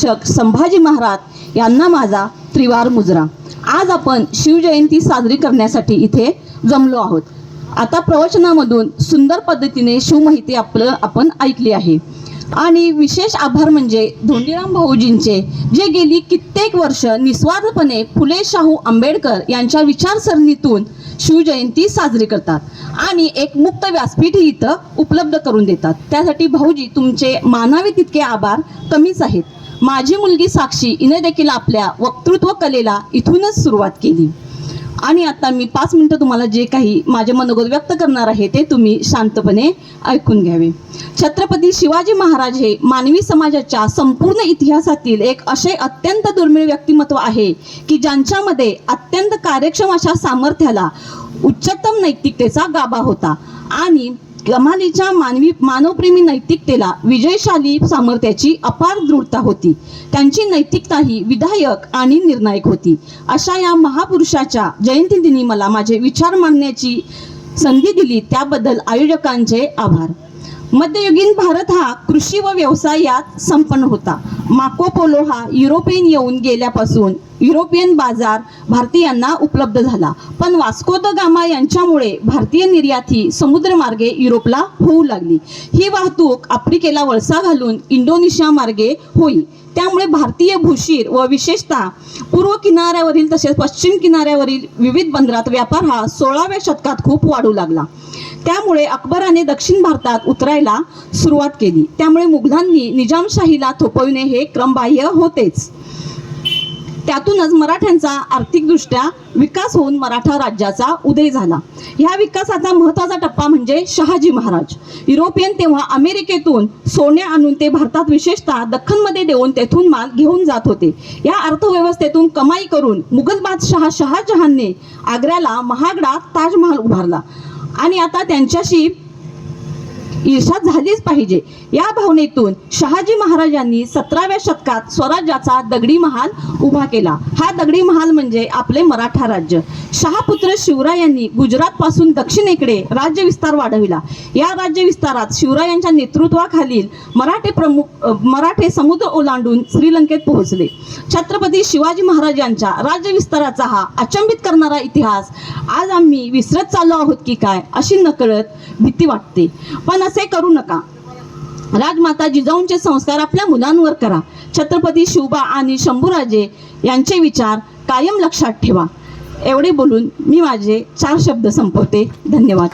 शिक्षक संभाजी महाराज यांना माझा त्रिवार मुजरा. आज आपण शिवजयंती साजरी करण्यासाठी इथे जमलो आहोत. आता प्रवचनामधून सुंदर पद्धतीने शिवमाहिती आपलं आपण ऐकली आहे. आणि विशेष आभार म्हणजे धोंडीराम भाऊजींचे जे गेली कित्येक वर्ष निस्वार्थपणे फुले शाहू आंबेडकर यांच्या विचारसरणीतून शिवजयंती साजरी करतात आणि एक मुक्त व्यासपीठ इथं उपलब्ध करून देतात. त्यासाठी भाऊजी तुमचे मानावे तितके आभार कमीच आहेत. माझी मुलगी साक्षी हिने देखील आपल्या वक्तृत्व कलेला इथूनच सुरुवात केली. आणि आता मी पाच मिनटं तुम्हाला जे काही माझे मनोगत व्यक्त करणार आहे ते तुम्ही शांतपणे ऐकून घ्यावे. छत्रपती शिवाजी महाराज हे मानवी समाजाच्या संपूर्ण इतिहासातील एक असे अत्यंत दुर्मिळ व्यक्तिमत्व आहे की ज्यांच्यामध्ये अत्यंत कार्यक्षम अशा सामर्थ्याला उच्चतम नैतिकतेचा गाभा होता. आणि कमालीच्या मानवी मानवप्रेमी नैतिकतेला विजयशाली सामर्थ्याची अपार दृढता होती. त्यांची नैतिकता ही विधायक आणि निर्णायक होती. अशा या महापुरुषाच्या जयंतीदिनी मला माझे विचार मांडण्याची संधी दिली. त्याबद्दल आयोजकांचे आभार. मध्ययुगीन भारत हा कृषी व व्यवसायात संपन्न होता. माको पोलो हा युरोपियन येऊन गेल्यापासून युरोपियन बाजार भारतीयांना उपलब्ध झाला. पण वास्को द गामा यांच्यामुळे भारतीय निर्यात ही समुद्रमार्गे युरोपला होऊ लागली. ही वाहतूक आफ्रिकेला वळसा घालून इंडोनेशिया मार्गे होई. त्यामुळे भारतीय भूशीर व विशेषतः पूर्व किनाऱ्यावरील तसेच पश्चिम किनाऱ्यावरील विविध बंदरात व्यापार हा सोळाव्या शतकात खूप वाढू लागला. त्यामुळे अकबराने दक्षिण भारतात उतरायला सुरुवात केली. त्यामुळे मुघलांनी निजामशाहीला थोपविणे हे क्रमबाह्य होतेच. त्यातूनच मराठ्यांचा आर्थिकदृष्ट्या विकास होऊन मराठा राज्याचा उदय झाला. ह्या विकासाचा महत्त्वाचा टप्पा म्हणजे शहाजी महाराज. युरोपियन तेव्हा अमेरिकेतून सोने आणून ते भारतात विशेषतः दख्खनमध्ये देऊन तेथून माल घेऊन जात होते. या अर्थव्यवस्थेतून कमाई करून मुघल बादशहा शहाजहानने आग्र्याला महागडा ताजमहाल उभारला. आणि आता त्यांच्याशी ईर्षा झालीच पाहिजे. या भावनेतून शहाजी महाराजांनी सतराव्या शतकात स्वराज्याचा दगडी महाल उभा केला. हा दगडी महाल म्हणजे आपले मराठा राज्य. शहापुत्र शिवरायांनी गुजरात पासून दक्षिणेकडे राज्य विस्तार वाढविला. या राज्य विस्तारात शिवरायांच्या नेतृत्वाखालील मराठे प्रमुख मराठे समुद्र ओलांडून श्रीलंकेत पोहोचले. छत्रपती शिवाजी महाराजांच्या राज्य विस्ताराचा हा अचंबित करणारा इतिहास आज आम्ही विसरत चाललो आहोत की काय अशी नकळत भीती वाटते. पण असे करू नका. राजमाता जिजाऊंचे संस्कार आपल्या मुलांवर करा. छत्रपती शिवबा आणि शंभूराजे यांचे विचार कायम लक्षात ठेवा. एवढे बोलून मी माझे चार शब्द संपवते. धन्यवाद.